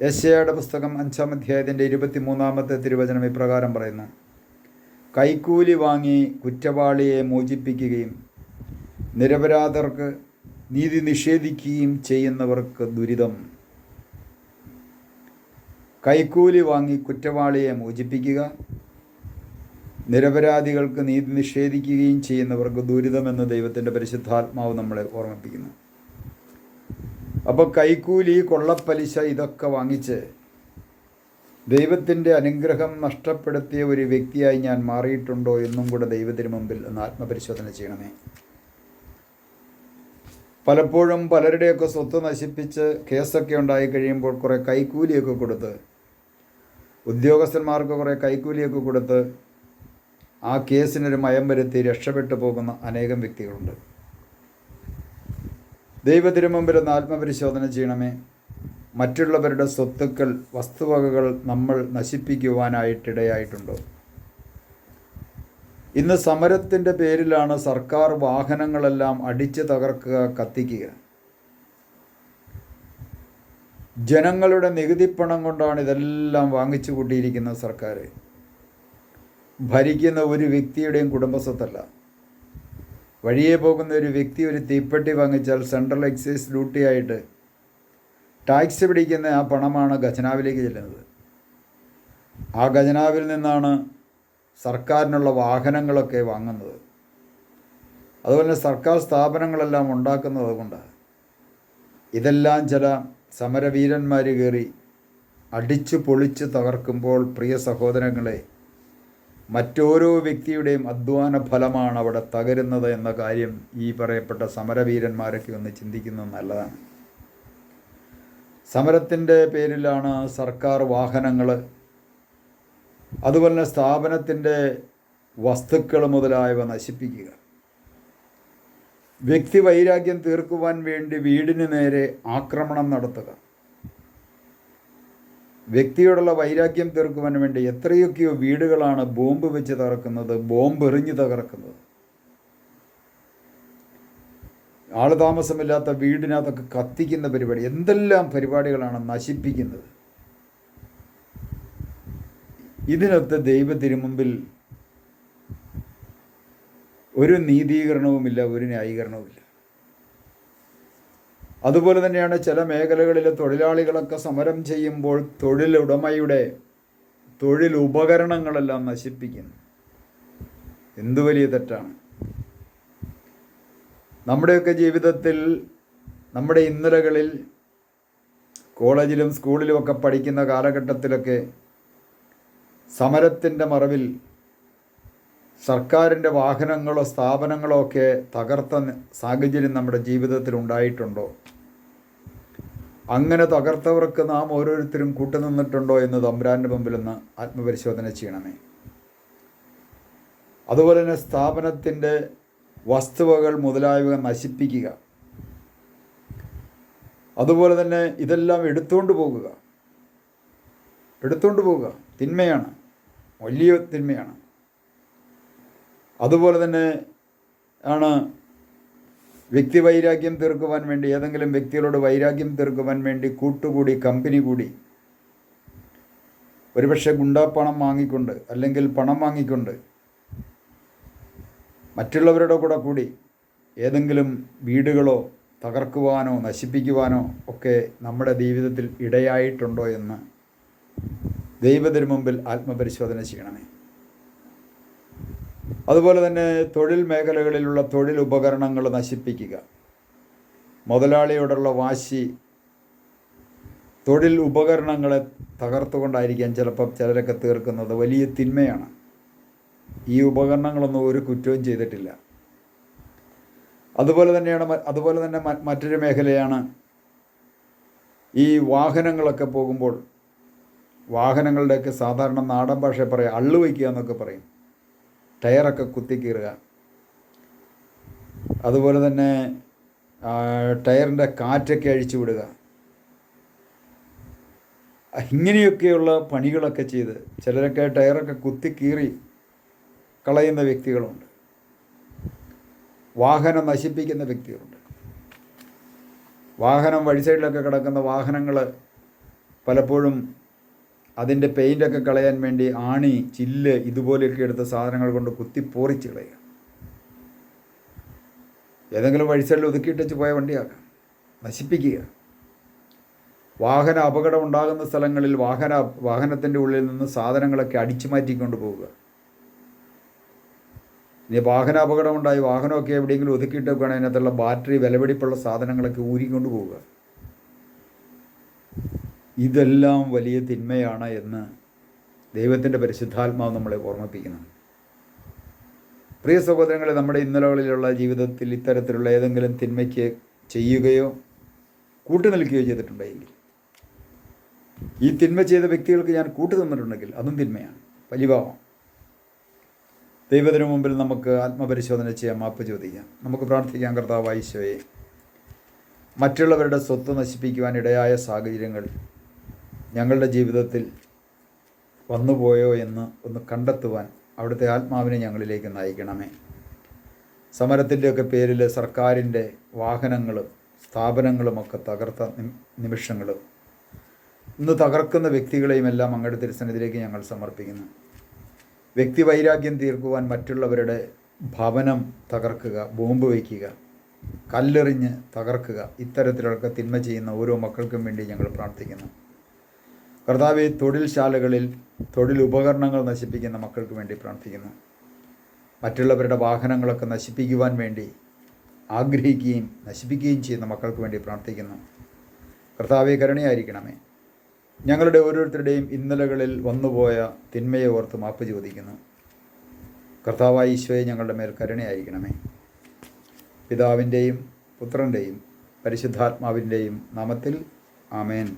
യശയുടെ പുസ്തകം അഞ്ചാം അധ്യായത്തിന്റെ ഇരുപത്തി മൂന്നാമത്തെ തിരുവചനം ഇപ്രകാരം പറയുന്നു. കൈക്കൂലി വാങ്ങി കുറ്റവാളിയെ മോചിപ്പിക്കുകയും നിരപരാധർക്ക് നീതി നിഷേധിക്കുകയും ചെയ്യുന്നവർക്ക് ദുരിതം. കൈക്കൂലി വാങ്ങി കുറ്റവാളിയെ മോചിപ്പിക്കുക നിരപരാധികൾക്ക് നീതി നിഷേധിക്കുകയും ചെയ്യുന്നവർക്ക് ദുരിതമെന്ന് ദൈവത്തിന്റെ പരിശുദ്ധാത്മാവ് നമ്മളെ ഓർമ്മിപ്പിക്കുന്നു. അപ്പോൾ കൈക്കൂലി കൊള്ളപ്പലിശ ഇതൊക്കെ വാങ്ങിച്ച് ദൈവത്തിന്റെ അനുഗ്രഹം നഷ്ടപ്പെടുത്തിയ ഒരു വ്യക്തിയായി ഞാൻ മാറിയിട്ടുണ്ടോ എന്നും കൂടെ ദൈവത്തിന് മുമ്പിൽ ഒന്ന് ആത്മപരിശോധന ചെയ്യണമേ. പലപ്പോഴും പലരുടെയൊക്കെ സ്വത്ത് നശിപ്പിച്ച് കേസൊക്കെ ഉണ്ടായി കഴിയുമ്പോൾ കുറേ കൈക്കൂലിയൊക്കെ കൊടുത്ത് ഉദ്യോഗസ്ഥന്മാർക്ക് കുറേ കൈക്കൂലിയൊക്കെ കൊടുത്ത് ആ കേസിനൊരു മയം വരുത്തി രക്ഷപ്പെട്ടു പോകുന്ന അനേകം വ്യക്തികളുണ്ട്. ഒന്ന് ആത്മപരിശോധന ചെയ്യണമേ. മറ്റുള്ളവരുടെ സ്വത്തുക്കൾ വസ്തുവകകൾ നമ്മൾ നശിപ്പിക്കുവാനായിട്ടിടയായിട്ടുണ്ടോ? ഇന്ന് സമരത്തിന്റെ പേരിലാണ് സർക്കാർ വാഹനങ്ങളെല്ലാം അടിച്ചു തകർക്കുക കത്തിക്കുക. ജനങ്ങളുടെ നികുതിപ്പണം കൊണ്ടാണ് ഇതെല്ലാം വാങ്ങിച്ചു കൂട്ടിയിരിക്കുന്ന സർക്കാർ ഭരിക്കുന്ന ഒരു വ്യക്തിയുടെയും കുടുംബസ്വത്തല്ല. വഴിയെ പോകുന്ന ഒരു വ്യക്തി ഒരു തീപ്പെട്ടി വാങ്ങിച്ചാൽ സെൻട്രൽ എക്സൈസ് ഡ്യൂട്ടിയായിട്ട് ടാക്സ് പിടിക്കുന്ന ആ പണമാണ് ഖജനാവിലേക്ക് ചെല്ലുന്നത്. ആ ഖജനാവിൽ നിന്നാണ് സർക്കാരിനുള്ള വാഹനങ്ങളൊക്കെ വാങ്ങുന്നത്. അതുപോലെ സർക്കാർ സ്ഥാപനങ്ങളെല്ലാം ഉണ്ടാക്കുന്നത് കൊണ്ട് ഇതെല്ലാം ചില സമരവീരന്മാർ കയറി അടിച്ചു പൊളിച്ച് തകർക്കുമ്പോൾ പ്രിയ സഹോദരങ്ങളെ മറ്റോരോ വ്യക്തിയുടെയും അധ്വാന ഫലമാണ് അവിടെ തകരുന്നത് എന്ന കാര്യം ഈ പറയപ്പെട്ട സമരവീരന്മാരൊക്കെ ഒന്ന് ചിന്തിക്കുന്നത് നല്ലതാണ്. സമരത്തിന്റെ പേരിലാണ് സർക്കാർ വാഹനങ്ങൾ അതുപോലെ തന്നെ സ്ഥാപനത്തിന്റെ വസ്തുക്കൾ മുതലായവ നശിപ്പിക്കുക. വ്യക്തി വൈരാഗ്യം തീർക്കുവാൻ വേണ്ടി വീടിന് നേരെ ആക്രമണം നടത്തുക. വ്യക്തിയോടുള്ള വൈരാഗ്യം തീർക്കുവാൻ വേണ്ടി എത്രയൊക്കെയോ വീടുകളാണ് ബോംബ് വെച്ച് തകർക്കുന്നത് ബോംബ് എറിഞ്ഞ് തകർക്കുന്നത്. ആൾ താമസമില്ലാത്ത വീടിനകത്തൊക്കെ കത്തിക്കുന്ന പരിപാടി എന്തെല്ലാം പരിപാടികളാണ് നശിപ്പിക്കുന്നത്? ഇതിനൊത്ത് ദൈവത്തിനു മുമ്പിൽ ഒരു നീതീകരണവുമില്ല ഒരു ന്യായീകരണവുമില്ല. അതുപോലെ തന്നെയാണ് ചില മേഖലകളിലെ തൊഴിലാളികളൊക്കെ സമരം ചെയ്യുമ്പോൾ തൊഴിലുടമയുടെ തൊഴിൽ ഉപകരണങ്ങളെല്ലാം നശിപ്പിക്കുന്നു. എന്തു വലിയ തെറ്റാണ്? നമ്മുടെയൊക്കെ ജീവിതത്തിൽ നമ്മുടെ ഇന്നലകളിൽ കോളേജിലും സ്കൂളിലുമൊക്കെ പഠിക്കുന്ന കാലഘട്ടത്തിലൊക്കെ സമരത്തിന്റെ മറവിൽ സർക്കാരിന്റെ വാഹനങ്ങളോ സ്ഥാപനങ്ങളോ ഒക്കെ തകർത്ത സാഹചര്യം നമ്മുടെ ജീവിതത്തിൽ ഉണ്ടായിട്ടുണ്ടോ? അങ്ങനെ തകർത്തവർക്ക് നാം ഓരോരുത്തരും കൂട്ടുനിന്നിട്ടുണ്ടോ എന്ന് തമ്പുരാന്റെ മുമ്പിൽ ഒന്ന് ആത്മപരിശോധന ചെയ്യണമേ. അതുപോലെ തന്നെ സ്ഥാപനത്തിന്റെ വസ്തുവകൾ മുതലായവ നശിപ്പിക്കുക. അതുപോലെ തന്നെ ഇതെല്ലാം എടുത്തുകൊണ്ട് പോകുക. എടുത്തുകൊണ്ട് പോകുക. തിന്മയാണ്. വലിയ തിന്മയാണ്. അതുപോലെ തന്നെ ആണ് വ്യക്തി വൈരാഗ്യം തീർക്കുവാൻ വേണ്ടി ഏതെങ്കിലും വ്യക്തികളോട് വൈരാഗ്യം തീർക്കുവാൻ വേണ്ടി കൂട്ടുകൂടി കമ്പനി കൂടി ഒരുപക്ഷെ ഗുണ്ടാപ്പണം വാങ്ങിക്കൊണ്ട് അല്ലെങ്കിൽ പണം വാങ്ങിക്കൊണ്ട് മറ്റുള്ളവരുടെ കൂടെ കൂടി ഏതെങ്കിലും വീടുകളോ തകർക്കുവാനോ നശിപ്പിക്കുവാനോ ഒക്കെ നമ്മുടെ ജീവിതത്തിൽ ഇടയായിട്ടുണ്ടോ എന്ന് ദൈവത്തിന് മുമ്പിൽ ആത്മപരിശോധന ചെയ്യണമേ. അതുപോലെ തന്നെ തൊഴിൽ മേഖലകളിലുള്ള തൊഴിൽ ഉപകരണങ്ങൾ നശിപ്പിക്കുക. മുതലാളിയോടുള്ള വാശി തൊഴിൽ ഉപകരണങ്ങളെ തകർത്തുകൊണ്ടായിരിക്കാം ചിലപ്പോൾ ചിലരൊക്കെ തീർക്കുന്നത് വലിയ തിന്മയാണ്. ഈ ഉപകരണങ്ങളൊന്നും ഒരു കുറ്റവും ചെയ്തിട്ടില്ല. അതുപോലെ തന്നെയാണ് അതുപോലെ തന്നെ മറ്റൊരു മേഖലയാണ് ഈ വാഹനങ്ങളൊക്കെ പോകുമ്പോൾ വാഹനങ്ങളുടെയൊക്കെ സാധാരണ നാടൻ ഭാഷ പറയാം അള്ളു വയ്ക്കുക എന്നൊക്കെ പറയും. ടയറൊക്കെ കുത്തിക്കീറുക. അതുപോലെ തന്നെ ടയറിന്റെ കാറ്റൊക്കെ അഴിച്ചു വിടുക. ഇങ്ങനെയൊക്കെയുള്ള പണികളൊക്കെ ചെയ്ത് ചിലരൊക്കെ ടയറൊക്കെ കുത്തി കീറി കളയുന്ന വ്യക്തികളുണ്ട്. വാഹനം നശിപ്പിക്കുന്ന വ്യക്തികളുണ്ട്. വാഹനം വഴി സൈഡിലൊക്കെ കിടക്കുന്ന വാഹനങ്ങൾ പലപ്പോഴും അതിന്റെ പെയിന്റൊക്കെ കളയാൻ വേണ്ടി ആണി ചില്ല് ഇതുപോലെയൊക്കെ എടുത്ത സാധനങ്ങൾ കൊണ്ട് കുത്തി പോറിച്ച് കളയുക ഏതെങ്കിലും വഴിസൈഡിൽ ഒതുക്കിയിട്ടച്ച് പോയ വണ്ടിയാക്കുക നശിപ്പിക്കുക. വാഹന അപകടം ഉണ്ടാകുന്ന സ്ഥലങ്ങളിൽ വാഹന വാഹനത്തിന്റെ ഉള്ളിൽ നിന്ന് സാധനങ്ങളൊക്കെ അടിച്ചു മാറ്റിക്കൊണ്ട് പോവുക. ഇനി വാഹന അപകടം ഉണ്ടായി വാഹനമൊക്കെ എവിടെയെങ്കിലും ഒതുക്കിയിട്ട് വെക്കുകയാണെങ്കിൽ അതിനകത്തുള്ള ബാറ്ററി വിലപിടിപ്പുള്ള സാധനങ്ങളൊക്കെ ഊരിക്കൊണ്ട് പോവുക. ഇതെല്ലാം വലിയ തിന്മയാണ് എന്ന് ദൈവത്തിന്റെ പരിശുദ്ധാത്മാവ് നമ്മളെ ഓർമ്മിപ്പിക്കുന്നു. പ്രിയ സഹോദരങ്ങളെ നമ്മുടെ ഇന്നലകളിലുള്ള ജീവിതത്തിൽ ഇത്തരത്തിലുള്ള ഏതെങ്കിലും തിന്മയ്ക്ക് ചെയ്യുകയോ കൂട്ടുനിൽക്കുകയോ ചെയ്തിട്ടുണ്ടെങ്കിൽ ഈ തിന്മ ചെയ്ത വ്യക്തികൾക്ക് ഞാൻ കൂട്ടു നിന്നിട്ടുണ്ടെങ്കിൽ അതും തിന്മയാണ് പരിഭാവം ദൈവത്തിനു മുമ്പിൽ നമുക്ക് ആത്മപരിശോധന ചെയ്യാം മാപ്പ് ചോദിക്കാം. നമുക്ക് പ്രാർത്ഥിക്കാം കർത്താവ് ഈശോയെ. മറ്റുള്ളവരുടെ സ്വത്ത് നശിപ്പിക്കുവാൻ ഇടയായ സാഹചര്യങ്ങൾ ഞങ്ങളുടെ ജീവിതത്തിൽ വന്നുപോയോ എന്ന് ഒന്ന് കണ്ടെത്തുവാൻ അവിടുത്തെ ആത്മാവിനെ ഞങ്ങളിലേക്ക് നയിക്കണമേ. സമരത്തിന്റെയൊക്കെ പേരിൽ സർക്കാരിന്റെ വാഹനങ്ങളും സ്ഥാപനങ്ങളുമൊക്കെ തകർത്ത നിമിഷങ്ങളും. ഇന്ന് തകർക്കുന്ന വ്യക്തികളെയും എല്ലാം അങ്ങയുടെ തിരുസന്നിധിയിലേക്ക് ഞങ്ങൾ സമർപ്പിക്കുന്നു. വ്യക്തി വൈരാഗ്യം തീർക്കുവാൻ മറ്റുള്ളവരുടെ ഭവനം തകർക്കുക ബോംബ് വയ്ക്കുക കല്ലെറിഞ്ഞ് തകർക്കുക ഇത്തരത്തിലൊക്കെ തിന്മ ചെയ്യുന്ന ഓരോ മക്കൾക്കും വേണ്ടി ഞങ്ങൾ പ്രാർത്ഥിക്കുന്നു. കർത്താവെ തൊഴിൽശാലകളിൽ തൊഴിൽ ഉപകരണങ്ങൾ നശിപ്പിക്കുന്ന മക്കൾക്ക് വേണ്ടി പ്രാർത്ഥിക്കുന്നു. മറ്റുള്ളവരുടെ വാഹനങ്ങളൊക്കെ നശിപ്പിക്കുവാൻ വേണ്ടി ആഗ്രഹിക്കുകയും നശിപ്പിക്കുകയും ചെയ്യുന്ന മക്കൾക്ക് വേണ്ടി പ്രാർത്ഥിക്കുന്നു. കർത്താവെ കരുണയായിരിക്കണമേ. ഞങ്ങളുടെ ഓരോരുത്തരുടെയും ഇന്നലകളിൽ വന്നുപോയ തിന്മയെ ഓർത്ത് മാപ്പ് ചോദിക്കുന്നു. കർത്താവായ ഈശോയെ ഞങ്ങളുടെ മേൽ കരുണയായിരിക്കണമേ. പിതാവിന്റെയും പുത്രന്റെയും പരിശുദ്ധാത്മാവിന്റെയും നാമത്തിൽ ആമേൻ.